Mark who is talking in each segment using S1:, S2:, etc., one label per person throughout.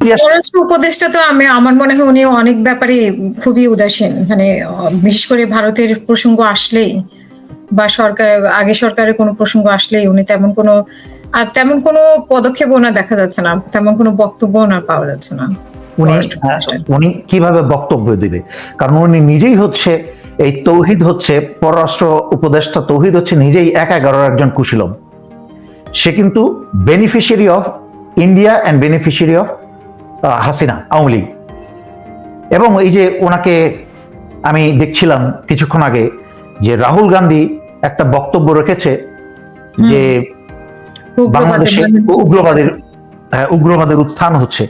S1: পররাষ্ট্র উপদেষ্টা তো আমি আমার মনে হয় উনি অনেক ব্যাপারে খুবই উদাসীন। মানে বিশেষ করে ভারতের প্রসঙ্গ আসলেই বা সরকার আগে সরকারের কোনো প্রসঙ্গ আসলেই উনি তেমন কোনো আর তেমন কোনো পদক্ষেপ ওনার দেখা যাচ্ছে না তেমন কোনো বক্তব্য ওনার পাওয়া যাচ্ছে না।
S2: উনি উনি কীভাবে বক্তব্য দিবে? কারণ উনি নিজেই হচ্ছে এই তৌহিদ হচ্ছে পররাষ্ট্র উপদেষ্টা তৌহিদ হচ্ছে নিজেই এক এগারোর একজন কুশীলম সে কিন্তু beneficiary of India and beneficiary of Hasina Awami League. এবং এই যে ওনাকে আমি দেখছিলাম কিছুক্ষণ আগে যে রাহুল গান্ধী একটা বক্তব্য রেখেছে যে বাংলাদেশে উগ্রবাদের হ্যাঁ, উগ্রবাদের উত্থান হচ্ছে।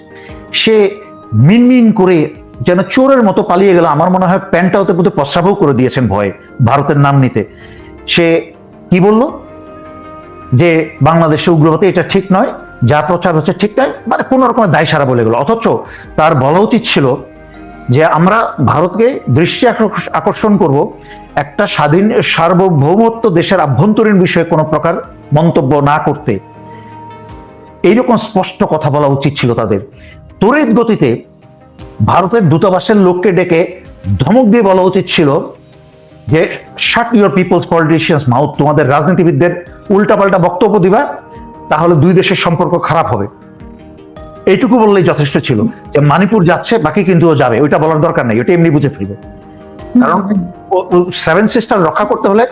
S2: সে মিনমিন করে যেন চোরের মতো পালিয়ে গেল আমার মনে হয় প্যান্টটা হতে প্রতি প্রস্রাবও করে দিয়েছেন ভয়ে ভারতের নাম নিতে। সে কি বলল? যে বাংলাদেশে উগ্রবাদী এটা ঠিক নয় যা প্রচার হচ্ছে ঠিক নয় মানে কোন রকমের দায় সারা বলে গেল। অথচ তার বলা উচিত ছিল যে আমরা ভারতকে দৃষ্টি আকর্ষণ করব একটা স্বাধীন সার্বভৌমত্ব দেশের আভ্যন্তরীণ বিষয়ে কোনো প্রকার মন্তব্য না করতে। এইরকম স্পষ্ট কথা বলা উচিত ছিল তাদের। তড়িৎ গতিতে ভারতের দূতাবাসের লোককে ডেকে ধমক দিয়ে বলা উচিত ছিল যে shut your peoples politicians mouth তোমাদের রাজনীতিবিদদের উল্টাপাল্টা বক্তব্য দিবা তাহলে দুই দেশের সম্পর্ক খারাপ হবে। এইটুকু বললেই যথেষ্ট ছিল যে মানিপুর যাচ্ছে বাকি কিন্তু ও যাবে। ওইটা বলার দরকার নেই ওটা এমনি বুঝে ফেলবে। কারণ সেভেন সিস্টার রক্ষা করতে হলে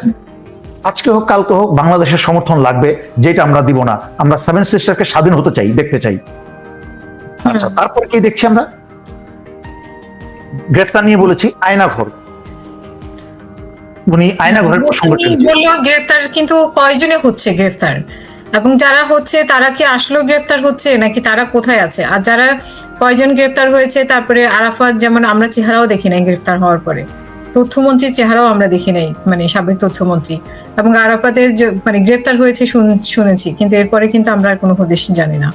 S2: আজকে হোক কালকে হোক বাংলাদেশের সমর্থন লাগবে যেটা আমরা দিব না। আমরা সেভেন সিস্টারকে স্বাধীন হতে চাই দেখতে চাই। আচ্ছা তারপর কি দেখছি আমরা? গ্রেফতার নিয়ে বলেছি আয়নাঘর। উনি আয়নাঘরের প্রসঙ্গ
S1: তিনি
S2: টেনেছেন।
S1: বলল গ্রেফতার কিন্তু কয়জনে হচ্ছে গ্রেফতার? এবং যারা হচ্ছে, তারা কি আসলেও গ্রেপ্তার হচ্ছে নাকি তারা কোথায় আছে? আর যারা কয়জন গ্রেপ্তার হয়েছে, তারপরে আরাফাত যেমন আমরা চেহারাও দেখি নাই গ্রেফতার হওয়ার পরে। তথ্যমন্ত্রীর চেহারাও আমরা দেখি নাই মানে সাবেক তথ্যমন্ত্রী। এবং আরাফাতের মানে গ্রেপ্তার হয়েছে শুন- শুনেছি, কিন্তু এরপরে কিন্তু আমরা আর কোনো হদিশ জানি না।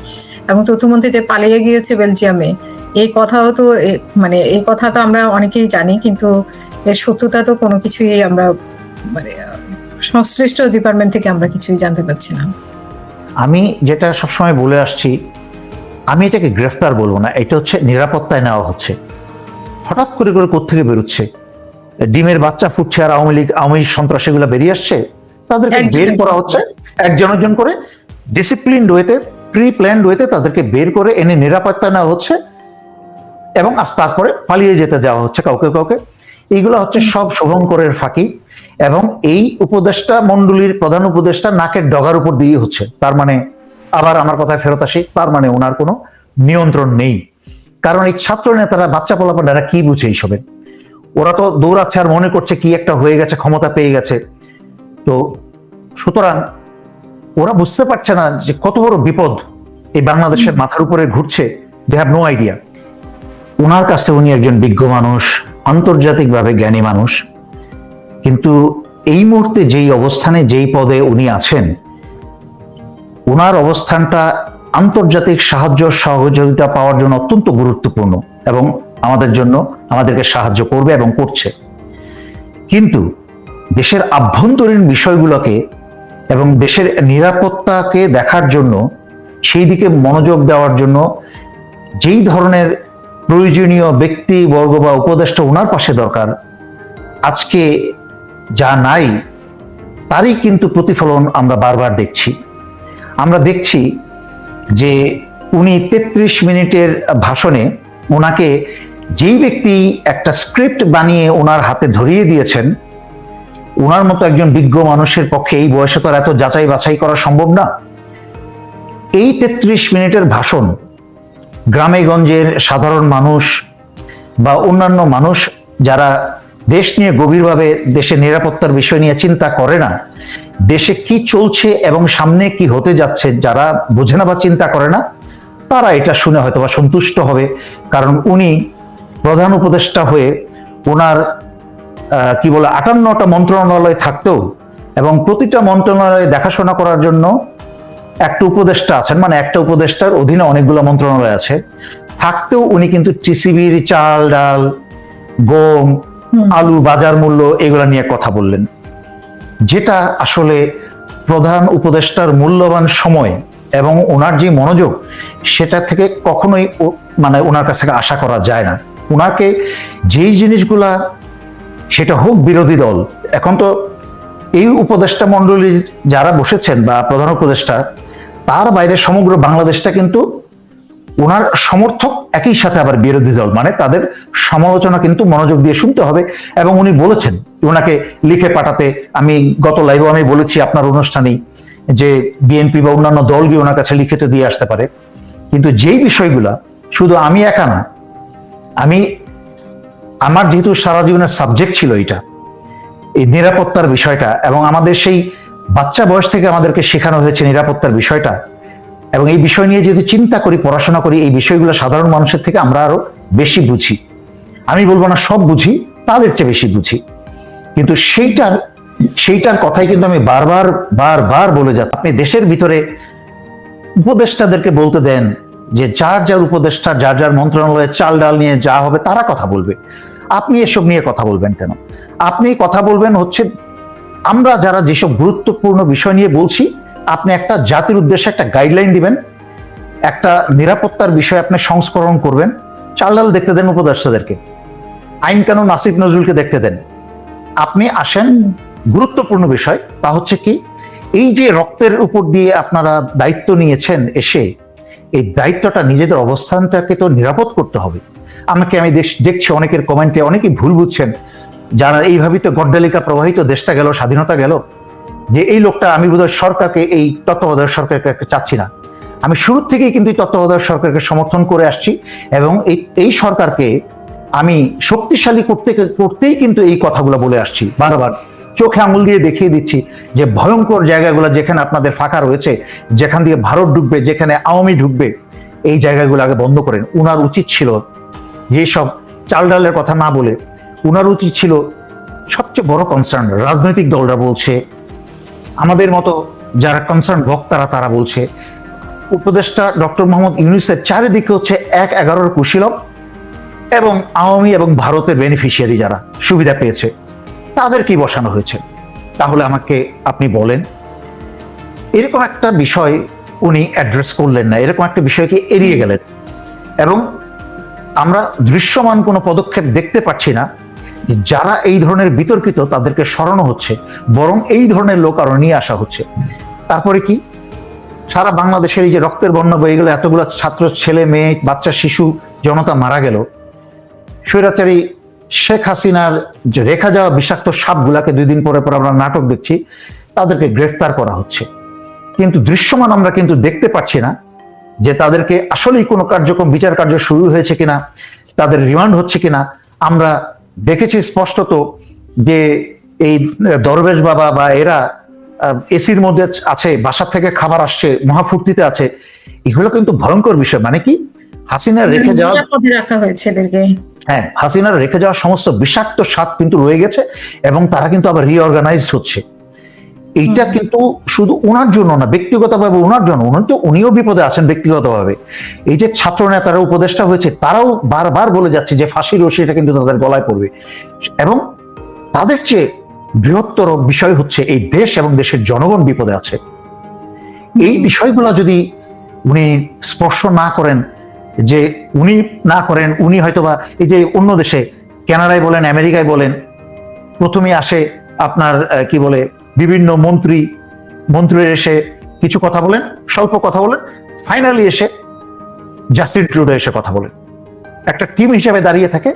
S1: এবং তথ্যমন্ত্রীতে পালিয়ে গিয়েছে বেলজিয়ামে। এই কথাও তো মানে এই কথা তো আমরা অনেকেই জানি, কিন্তু এর সত্যতা তো কোনো কিছুই আমরা মানে সংশ্লিষ্ট ডিপার্টমেন্ট থেকে আমরা কিছুই জানতে পারছি না।
S2: আমি যেটা সবসময় বলে আসছি আমি এটাকে গ্রেফতার বলব না এটা হচ্ছে নিরাপত্তায় নেওয়া হচ্ছে। হঠাৎ করে করে কোত্থেকে বেরোচ্ছে? ডিমের বাচ্চা ফুটছে আর আওয়ামী লীগ আওয়ামী সন্ত্রাস এগুলো বেরিয়ে আসছে? তাদেরকে বের করা হচ্ছে একজন একজন করে ডিসিপ্লিন ওয়েতে প্রি প্ল্যান্ড ওয়েতে তাদেরকে বের করে এনে নিরাপত্তা নেওয়া হচ্ছে এবং আজ তারপরে পালিয়ে যেতে যাওয়া হচ্ছে কাউকে কাউকে। এইগুলো হচ্ছে সব শুভঙ্করের ফাঁকি এবং এই উপদেষ্টা মন্ডলীর প্রধান উপদেষ্টা নাকের ডগার উপর দিয়ে হচ্ছে। তার মানে আবার আমার কথায় ফেরত আসি তার মানে ওনার কোনো নিয়ন্ত্রণ নেই। কারণ এই ছাত্র নেতারা বাচ্চা পোলাপানেরা কি বুঝে এইসবের ওরা তো দৌড়াচ্ছে আর মনে করছে কি একটা হয়ে গেছে ক্ষমতা পেয়ে গেছে। তো সুতরাং ওরা বুঝতে পারছে না যে কত বড় বিপদ এই বাংলাদেশের মাথার উপরে ঘুরছে। দে হ্যাভ নো আইডিয়া ওনার কাছে উনি একজন বিজ্ঞ মানুষ। আন্তর্জাতিকভাবে জ্ঞানী মানুষ। কিন্তু এই মুহূর্তে যেই অবস্থানে, যেই পদে উনি আছেন ওনার অবস্থানটা আন্তর্জাতিক সাহায্য সহযোগিতা পাওয়ার জন্য অত্যন্ত গুরুত্বপূর্ণ এবং আমাদের জন্য আমাদেরকে সাহায্য করবে এবং করছে। কিন্তু দেশের আভ্যন্তরীণ বিষয়গুলোকে এবং দেশের নিরাপত্তাকে দেখার জন্য, সেই দিকে মনোযোগ দেওয়ার জন্য যেই ধরনের প্রয়োজনীয় ব্যক্তি, বর্গ বা উপদেষ্টা ওনার পাশে দরকার। আজকে যা নাই, তারই কিন্তু প্রতিফলন আমরা বারবার দেখছি। আমরা দেখছি যে উনি তেত্রিশ মিনিটের ভাষণে ওনাকে যেই ব্যক্তি একটা স্ক্রিপ্ট বানিয়ে ওনার হাতে ধরিয়ে দিয়েছেন ওনার মতো একজন বিজ্ঞ মানুষের পক্ষে এই বয়সে তো এত যাচাই বাছাই করা সম্ভব না। এই তেত্রিশ মিনিটের ভাষণ গ্রামে গঞ্জের সাধারণ মানুষ বা অন্যান্য মানুষ যারা দেশ নিয়ে গভীরভাবে দেশের নিরাপত্তার বিষয় নিয়ে চিন্তা করে না, দেশে কি চলছে এবং সামনে কি হতে যাচ্ছে যারা বোঝে না বা চিন্তা করে না, তারা এটা শুনে হয়তো বা সন্তুষ্ট হবে। কারণ উনি প্রধান উপদেষ্টা হয়ে ওনার কি বলে, আটান্নটা মন্ত্রণালয় থাকতেও এবং প্রতিটা মন্ত্রণালয়ে দেখাশোনা করার জন্য একটা উপদেষ্টা আছেন মানে একটা উপদেষ্টার অধীনে অনেকগুলো মন্ত্রণালয় আছে। থাকতেও উনি কিন্তু টিসিবির চাল ডাল গম। আলু বাজার মূল্য এগুলা নিয়ে কথা বললেন। যেটা আসলে প্রধান উপদেষ্টার মূল্যবান সময় এবং ওনার যে মনোযোগ সেটা থেকে কখনোই মানে ওনার কাছ থেকে আশা করা যায় না। ওনাকে যেই জিনিসগুলা সেটা হোক বিরোধী দল এখন তো এই উপদেষ্টা মন্ডলী যারা বসেছেন বা প্রধান উপদেষ্টা তার বাইরে সমগ্র বাংলাদেশটা কিন্তু ওনার সমর্থক একই সাথে আবার বিরোধী দল মানে তাদের সমালোচনা কিন্তু মনোযোগ দিয়ে শুনতে হবে এবং উনি বলেছেন ওনাকে লিখে পাঠাতে আমি গত লাইভে আমি বলেছি আপনার অনুষ্ঠানেই যে বিএনপি বা অন্যান্য দল গিয়ে ওনার কাছে লিখিত দিয়ে আসতে পারে। কিন্তু যেই বিষয়গুলা, শুধু আমি একা না, আমি, আমার যেহেতু সারা জীবনের সাবজেক্ট ছিল এটা এই নিরাপত্তার বিষয়টা এবং আমাদের সেই বাচ্চা বয়স থেকে আমাদেরকে শেখানো হয়েছে নিরাপত্তার বিষয়টা। এবং এই বিষয় নিয়ে যদি চিন্তা করি, পড়াশোনা করি, এই বিষয়গুলো সাধারণ মানুষের থেকে আমরা আরও বেশি বুঝি। আমি বলব না সব বুঝি, তাদের চেয়ে বেশি বুঝি। কিন্তু সেইটার সেইটার কথাই কিন্তু আমি বারবার বারবার বলে যাচ্ছি আপনি দেশের ভিতরে উপদেষ্টাদেরকে বলতে দেন যে যার যার উপদেষ্টা, যার যার মন্ত্রণালয়ে চাল ডাল নিয়ে যা হবে, তারা কথা বলবে। আপনি এসব নিয়ে কথা বলবেন কেন? আপনি কথা বলবেন হচ্ছে আমরা যারা যেসব গুরুত্বপূর্ণ বিষয় নিয়ে বলছি, আপনি একটা জাতির উদ্দেশ্যে একটা গাইডলাইন দিবেন, একটা নিরাপত্তার বিষয় আপনি সংস্করণ করবেন চাল দেখতে দেন উপদেষ্টাদেরকে, আইন কানুন আসিফ নজরুলকে দেখতে দেন। আপনি আসেন, গুরুত্বপূর্ণ বিষয়, তা হচ্ছে কি, এই যে রক্তের উপর দিয়ে আপনারা দায়িত্ব নিয়েছেন এসে, এই দায়িত্বটা নিজেদের অবস্থানটাকে তো নিরাপদ করতে হবে। আমাকে আমি দেখছি, অনেকের কমেন্টে অনেকেই ভুল বুঝছেন। যারা এইভাবেই তো গড্ডালিকা প্রবাহিত দেশটা গেল, স্বাধীনতা গেল, যে এই লোকটা আমি বোধহয় সরকারকে, এই তত্ত্বাবধায়ক সরকারকে চাচ্ছি না। আমি শুরু থেকেই কিন্তু এই তত্ত্বাবধায়ক সরকারকে সমর্থন করে আসছি এবং এই এই সরকারকে আমি শক্তিশালী করতে, করতেই কিন্তু এই কথাগুলো বলে আসছি। বারবার চোখে আঙুল দিয়ে দেখিয়ে দিচ্ছি যে ভয়ঙ্কর জায়গাগুলো যেখানে আপনাদের ফাঁকা রয়েছে, যেখান দিয়ে ভারত ঢুকবে, যেখানে আওয়ামী ঢুকবে, এই জায়গাগুলো আগে বন্ধ করেন। উনার উচিত ছিল যেসব চাল ডালের কথা না বলে উনার উচিত ছিল সবচেয়ে বড় কনসার্ন রাজনৈতিক দলরা বলছে, আমাদের মতো যারা কনসার্ন বক্তারা তারা বলছে, উপদেষ্টা ডক্টর মোহাম্মদ ইউনুসের চারিদিকে হচ্ছে এক এগারোর কুশীলক এবং আওয়ামী এবং ভারতের বেনিফিশিয়ারি যারা সুবিধা পেয়েছে, তাদের কি বসানো হয়েছে? তাহলে আমাকে আপনি বলেন, এরকম একটা বিষয় উনি অ্যাড্রেস করলেন না, এরকম একটা বিষয়কে এড়িয়ে গেলেন? এবং আমরা দৃশ্যমান কোনো পদক্ষেপ দেখতে পাচ্ছি না যারা এই ধরনের বিতর্কিত তাদেরকে সরানো হচ্ছে, বরং এই ধরনের লোক আরও নিয়ে আসা হচ্ছে। তারপরে কি? সারা বাংলাদেশের এই যে রক্তের বন্যা বয়ে গেল এতগুলো ছাত্র, ছেলে, মেয়ে, বাচ্চা, শিশু, জনতা মারা গেল। স্বৈরাচারী শেখ হাসিনার যে রেখা যাওয়া বিষাক্ত সাপগুলাকে দুই দিন পরে পর আমরা নাটক দেখছি, তাদেরকে গ্রেফতার করা হচ্ছে। কিন্তু দৃশ্যমান আমরা কিন্তু দেখতে পাচ্ছি না যে তাদেরকে আসলেই কোনো কার্যক্রম, বিচার কার্য শুরু হয়েছে কিনা, তাদের রিমান্ড হচ্ছে কিনা, আমরা দেখেছি স্পষ্টত যে এই দরবেশ বাবা বা এরা এসির মধ্যে আছে বাসার থেকে খাবার আসছে মহাফুর্তিতে আছে এগুলো কিন্তু ভয়ঙ্কর বিষয়। মানে কি? হাসিনার রেখে যাওয়া
S1: রাখা হয়েছে এদেরকে।
S2: হ্যাঁ হাসিনার রেখে যাওয়া সমস্ত বিষাক্ত স্বাদ কিন্তু রয়ে গেছে এবং তারা কিন্তু আবার রিঅর্গানাইজ হচ্ছে। এইটা কিন্তু শুধু ওনার জন্য না ব্যক্তিগতভাবে ওনার জন্য। উনি তো উনিও বিপদে আছেন ব্যক্তিগতভাবে। এই যে ছাত্র নেতারা উপদেষ্টা হয়েছে তারাও বারবার বলে যাচ্ছে যে ফাঁসির রশিটা কিন্তু তাদের গলায় পড়বে। এবং তাদের চেয়ে বৃহত্তর বিষয় হচ্ছে এই দেশ এবং দেশের জনগণ বিপদে আছে। এই বিষয়গুলো যদি উনি স্পর্শ না করেন যে উনি না করেন উনি হয়তোবা এই যে অন্য দেশে কানাডায় বলেন আমেরিকায় বলেন প্রথমে আসে আপনার কি বলে বিভিন্ন মন্ত্রী, মন্ত্রীর এসে কিছু কথা বলেন, স্বল্প কথা বলেন ফাইনালি এসে জাস্টিন ট্রুডো এসে কথা বলেন। একটা টিম হিসেবে দাঁড়িয়ে থাকে।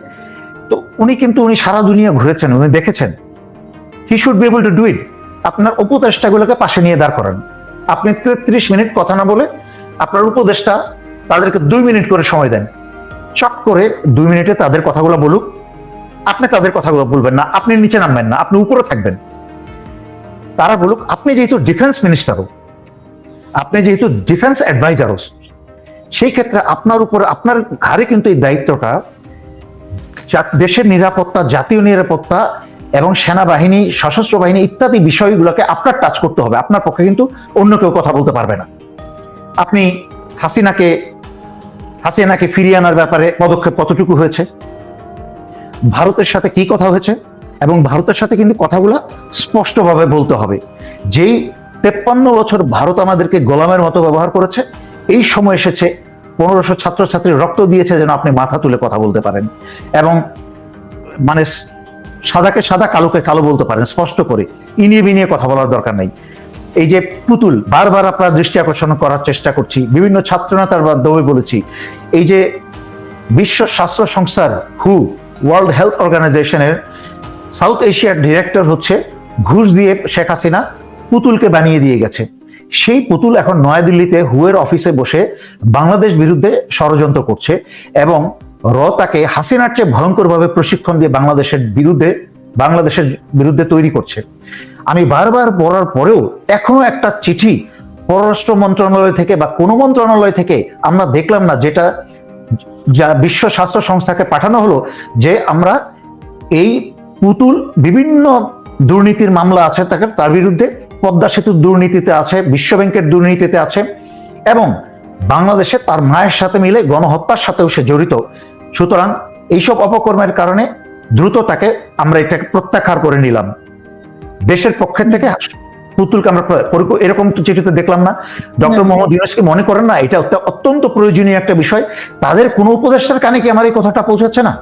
S2: তো উনি কিন্তু, উনি সারা দুনিয়া ঘুরেছেন, উনি দেখেছেন। He should be able to do it আপনার উপদেষ্টাগুলোকে পাশে নিয়ে দাঁড় করান। আপনি তেত্রিশ মিনিট কথা না বলে আপনার উপদেষ্টা তাদেরকে দুই মিনিট করে সময় দেন। চট করে দুই মিনিটে তাদের কথাগুলো বলুক। আপনি তাদের কথাগুলো বলবেন না। আপনি নিচে নামবেন না। আপনি উপরে থাকবেন। তারা বলুক, আপনি যেহেতু ডিফেন্স মিনিস্টারও আপনি যেহেতু ডিফেন্স অ্যাডভাইজারও সেই ক্ষেত্রে আপনার উপর, আপনার ঘাড়ে কিন্তু এই দায়িত্বটা দেশের নিরাপত্তা, জাতীয় নিরাপত্তা এবং সেনাবাহিনী, সশস্ত্র বাহিনী ইত্যাদি বিষয়গুলোকে আপনার টাচ করতে হবে। আপনার পক্ষে কিন্তু অন্য কেউ কথা বলতে পারবে না। আপনি হাসিনাকে হাসিনাকে ফিরিয়ে আনার ব্যাপারে পদক্ষেপ কতটুকু হয়েছে? ভারতের সাথে কি কথা হয়েছে? এবং ভারতের সাথে কিন্তু কথাগুলো স্পষ্টভাবে বলতে হবে। যেই তেপ্পান্ন বছর ভারত আমাদেরকে গোলামের মতো ব্যবহার করেছে, এই সময় এসেছে পনেরোশো ছাত্রছাত্রীর রক্ত দিয়েছে যেন আপনি মাথা তুলে কথা বলতে পারেন এবং মানে সাদাকে সাদা, কালোকে কালো বলতে পারেন, স্পষ্ট করে, ইনিয়ে বিনিয়ে কথা বলার দরকার নেই। এই যে পুতুল, বারবার আপনার দৃষ্টি আকর্ষণ করার চেষ্টা করছি, বিভিন্ন ছাত্রনেতার মাধ্যমে বলেছি, এই যে বিশ্ব স্বাস্থ্য সংস্থার হু ওয়ার্ল্ড হেলথ অর্গানাইজেশনের সাউথ এশিয়ার ডিরেক্টর হচ্ছে ঘুষ দিয়ে শেখ হাসিনা পুতুলকে বানিয়ে দিয়ে গেছে। সেই পুতুল এখন নয়াদিল্লিতে হুয়ের অফিসে বসে বাংলাদেশ বিরুদ্ধে ষড়যন্ত্র করছে এবং র তাকে হাসিনার চেয়ে ভয়ঙ্করভাবে প্রশিক্ষণ দিয়ে বাংলাদেশের বিরুদ্ধে বাংলাদেশের বিরুদ্ধে তৈরি করছে। আমি বারবার পড়ার পরেও এখনও একটা চিঠি পররাষ্ট্র মন্ত্রণালয় থেকে বা কোনো মন্ত্রণালয় থেকে আমরা দেখলাম না, যেটা যা বিশ্ব স্বাস্থ্য সংস্থাকে পাঠানো হলো যে আমরা এই পুতুল বিভিন্ন দুর্নীতির মামলা আছে তাকে তার বিরুদ্ধে পদ্মা সেতুর দুর্নীতিতে আছে বিশ্ব ব্যাংকের দুর্নীতিতে আছে এবং বাংলাদেশে তার মায়ের সাথে মিলে গণহত্যার সাথেও সে জড়িত। সুতরাং এইসব অপকর্মের কারণে দ্রুত তাকে আমরা এটাকে প্রত্যাখ্যার করে নিলাম। দেশের পক্ষের থেকে পুতুলকে আমরা এরকম চিঠিতে দেখলাম না। ডক্টর মোহাম্মদ ইউনুস মনে করেন না এটা অত্যন্ত প্রয়োজনীয় একটা বিষয়। তাদের কোনো উপদেষ্টার কানে কি আমার এই কথাটা পৌঁছাচ্ছে না?